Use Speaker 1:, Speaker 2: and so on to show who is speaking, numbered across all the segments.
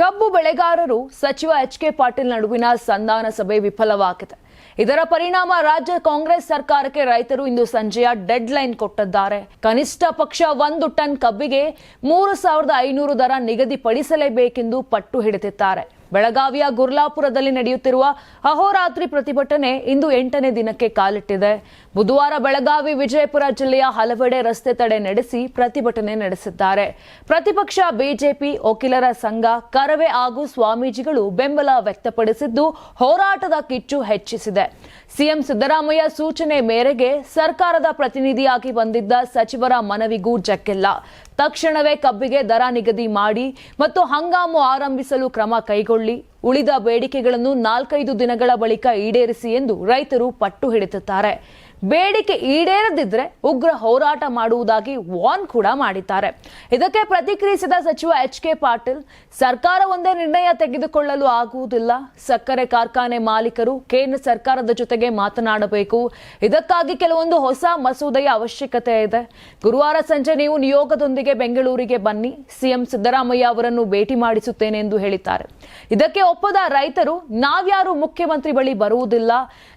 Speaker 1: ಕಬ್ಬು ಬೆಳೆಗಾರರು ಸಚಿವ ಎಚ್ ಕೆ ಪಾಟೀಲ್ ನಡುವಿನ ಸಂಧಾನ ಸಭೆ ವಿಫಲವಾಗಿದೆ. ಇದರ ಪರಿಣಾಮ ರಾಜ್ಯ ಕಾಂಗ್ರೆಸ್ ಸರ್ಕಾರಕ್ಕೆ ರೈತರು ಇಂದು ಸಂಜೆಯ ಡೆಡ್ ಲೈನ್ ಕೊಟ್ಟಿದ್ದಾರೆ. ಕನಿಷ್ಠ ಪಕ್ಷ ಒಂದು ಟನ್ ಕಬ್ಬಿಗೆ ಮೂರು ಸಾವಿರದ ಐನೂರು ದರ ನಿಗದಿಪಡಿಸಲೇಬೇಕೆಂದು ಪಟ್ಟು ಹಿಡಿದಿದ್ದಾರೆ. ಬೆಳಗಾವಿಯ ಗುರ್ಲಾಪುರದಲ್ಲಿ ನಡೆಯುತ್ತಿರುವ ಅಹೋರಾತ್ರಿ ಪ್ರತಿಭಟನೆ ಇಂದು ಎಂಟನೇ ದಿನಕ್ಕೆ ಕಾಲಿಟ್ಟಿದೆ. ಬುಧವಾರ ಬೆಳಗಾವಿ ವಿಜಯಪುರ ಜಿಲ್ಲೆಯ ಹಲವೆಡೆ ರಸ್ತೆ ತಡೆ ನಡೆಸಿ ಪ್ರತಿಭಟನೆ ನಡೆಸಿದ್ದಾರೆ. ಪ್ರತಿಪಕ್ಷ ಬಿಜೆಪಿ ವಕೀಲರ ಸಂಘ, ಕರವೇ ಹಾಗೂ ಸ್ವಾಮೀಜಿಗಳು ಬೆಂಬಲ ವ್ಯಕ್ತಪಡಿಸಿದ್ದು ಹೋರಾಟದ ಕಿಚ್ಚು ಹೆಚ್ಚಿಸಿದೆ. ಸಿಎಂ ಸಿದ್ದರಾಮಯ್ಯ ಸೂಚನೆ ಮೇರೆಗೆ ಸರ್ಕಾರದ ಪ್ರತಿನಿಧಿಯಾಗಿ ಬಂದಿದ್ದ ಸಚಿವರ ಮನವಿಗೂ ಜಕ್ಕಿಲ್ಲ. ತಕ್ಷಣವೇ ಕಬ್ಬಿಗೆ ದರ ನಿಗದಿ ಮಾಡಿ ಮತ್ತು ಹಂಗಾಮು ಆರಂಭಿಸಲು ಕ್ರಮ ಕೈಗೊಳ್ಳಿ ಉಳಿದ ಬೇಡಿಕೆಗಳನ್ನು ನಾಲ್ಕೈದು ದಿನಗಳ ಬಳಿಕ ಈಡೇರಿಸಿ ಎಂದು ರೈತರು ಪಟ್ಟು ಹಿಡಿದಿದ್ದಾರೆ. ಬೇಡಿಕೆ ಈಡೇರದಿದ್ರೆ ಉಗ್ರ ಹೋರಾಟ ಮಾಡುವುದಾಗಿ ವಾರ್ನ್ ಕೂಡ ಮಾಡಿದ್ದಾರೆ. ಇದಕ್ಕೆ ಪ್ರತಿಕ್ರಿಯಿಸಿದ ಸಚಿವ ಎಚ್ ಕೆ ಪಾಟೀಲ್, ಸರ್ಕಾರ ಒಂದೇ ನಿರ್ಣಯ ತೆಗೆದುಕೊಳ್ಳಲು ಆಗುವುದಿಲ್ಲ. ಸಕ್ಕರೆ ಕಾರ್ಖಾನೆ ಮಾಲೀಕರು ಕೇಂದ್ರ ಸರ್ಕಾರದ ಜೊತೆಗೆ ಮಾತನಾಡಬೇಕು. ಇದಕ್ಕಾಗಿ ಕೆಲವೊಂದು ಹೊಸ ಮಸೂದೆಯ ಅವಶ್ಯಕತೆ ಇದೆ. ಗುರುವಾರ ಸಂಜೆ ನೀವು ನಿಯೋಗದೊಂದಿಗೆ ಬೆಂಗಳೂರಿಗೆ ಬನ್ನಿ. ಸಿಎಂ ಸಿದ್ದರಾಮಯ್ಯ ಅವರನ್ನು ಭೇಟಿ ಮಾಡಿಸುತ್ತೇನೆ ಎಂದು ಹೇಳಿದ್ದಾರೆ. ಇದಕ್ಕೆ ಒಪ್ಪದ ರೈತರು, ನಾವ್ಯಾರು ಮುಖ್ಯಮಂತ್ರಿ ಬಳಿ ಬರುವುದಿಲ್ಲ.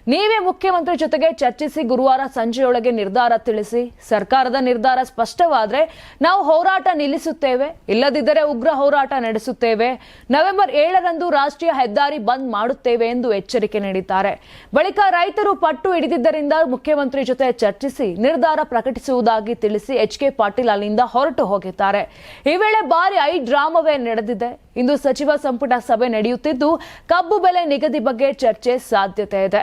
Speaker 1: ನೀವೇ ಮುಖ್ಯಮಂತ್ರಿ ಜೊತೆಗೆ ಚರ್ಚಿಸಿ ಗುರುವಾರ ಸಂಜೆಯೊಳಗೆ ನಿರ್ಧಾರ ತಿಳಿಸಿ ಸರ್ಕಾರದ ನಿರ್ಧಾರ ಸ್ಪಷ್ಟವಾದರೆ ನಾವು ಹೋರಾಟ ನಿಲ್ಲಿಸುತ್ತೇವೆ. ಇಲ್ಲದಿದ್ದರೆ ಉಗ್ರ ಹೋರಾಟ ನಡೆಸುತ್ತೇವೆ. ನವೆಂಬರ್ ಏಳರಂದು ರಾಷ್ಟ್ರೀಯ ಹೆದ್ದಾರಿ ಬಂದ್ ಮಾಡುತ್ತೇವೆ ಎಂದು ಎಚ್ಚರಿಕೆ ನೀಡಿದ್ದಾರೆ. ಬಳಿಕ ರೈತರು ಪಟ್ಟು ಹಿಡಿದಿದ್ದರಿಂದ ಮುಖ್ಯಮಂತ್ರಿ ಜೊತೆ ಚರ್ಚಿಸಿ ನಿರ್ಧಾರ ಪ್ರಕಟಿಸುವುದಾಗಿ ತಿಳಿಸಿ ಎಚ್ ಕೆ ಪಾಟೀಲ್ ಅಲ್ಲಿಂದ ಹೊರಟು ಹೋಗಿದ್ದಾರೆ. ಈ ವೇಳೆ ಭಾರಿ ಐ ಡ್ರಾಮವೇ ನಡೆದಿದೆ. ಇಂದು ಸಚಿವ ಸಂಪುಟ ಸಭೆ ನಡೆಯುತ್ತಿದ್ದು ಕಬ್ಬು ಬೆಲೆ ನಿಗದಿ ಬಗ್ಗೆ ಚರ್ಚೆ ಸಾಧ್ಯತೆ ಇದೆ.